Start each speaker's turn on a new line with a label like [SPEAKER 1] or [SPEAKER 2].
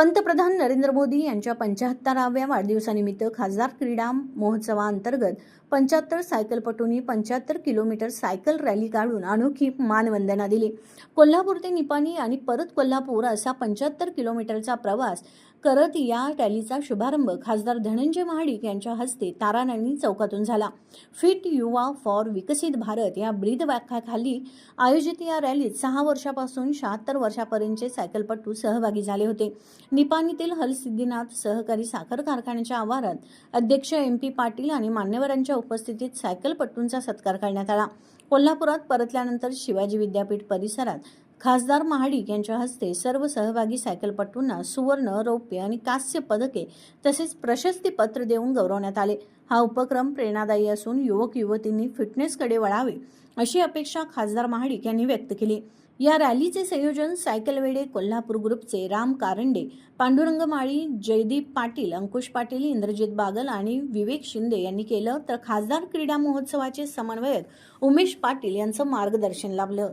[SPEAKER 1] पंतप्रधान नरेंद्र मोदी यांच्या पंच्याहत्तराव्या वाढदिवसानिमित्त खासदार क्रीडा महोत्सवाअंतर्गत पंच्याहत्तर सायकलपटूंनी पंच्याहत्तर किलोमीटर सायकल रॅली काढून अनोखी मानवंदना दिली. कोल्हापूर ते निपाणी आणि परत कोल्हापूर असा पंच्याहत्तर किलोमीटरचा प्रवास करत या रॅलीचा शुभारंभ खासदार धनंजय महाडिक यांच्या हस्ते तारानानी चौकातून झाला. फिट युवा फॉर विकसित भारत या ब्रीद व्याख्याखाली आयोजित या रॅलीत सहा वर्षापासून शहात्तर वर्षापर्यंतचे सायकलपटू सहभागी झाले होते. निपाणीतील हलसिद्धीनाथ सहकारी साखर कारखान्याच्या आवारात अध्यक्ष एम पी पाटील आणि मान्यवरांच्या उपस्थितीत सायकलपटूंचा सत्कार करण्यात आला. कोल्हापुरात परतल्यानंतर शिवाजी विद्यापीठ परिसरात खासदार महाडिक यांच्या हस्ते सर्व सहभागी सायकलपटूंना सुवर्ण रौप्य आणि कांस्य पदके तसेच प्रशस्ती पत्र देऊन गौरवण्यात आले. हा उपक्रम प्रेरणादायी असून युवक युवतींनी फिटनेसकडे वळावे अशी अपेक्षा खासदार महाडिक यांनी व्यक्त केली. या रॅलीचे संयोजन सायकलवेडे कोल्हापूर ग्रुपचे राम कारंडे पांडुरंग माळी जयदीप पाटील अंकुश पाटील इंद्रजित बागल आणि विवेक शिंदे यांनी केलं. तर खासदार क्रीडा महोत्सवाचे समन्वयक उमेश पाटील यांचं मार्गदर्शन लाभलं.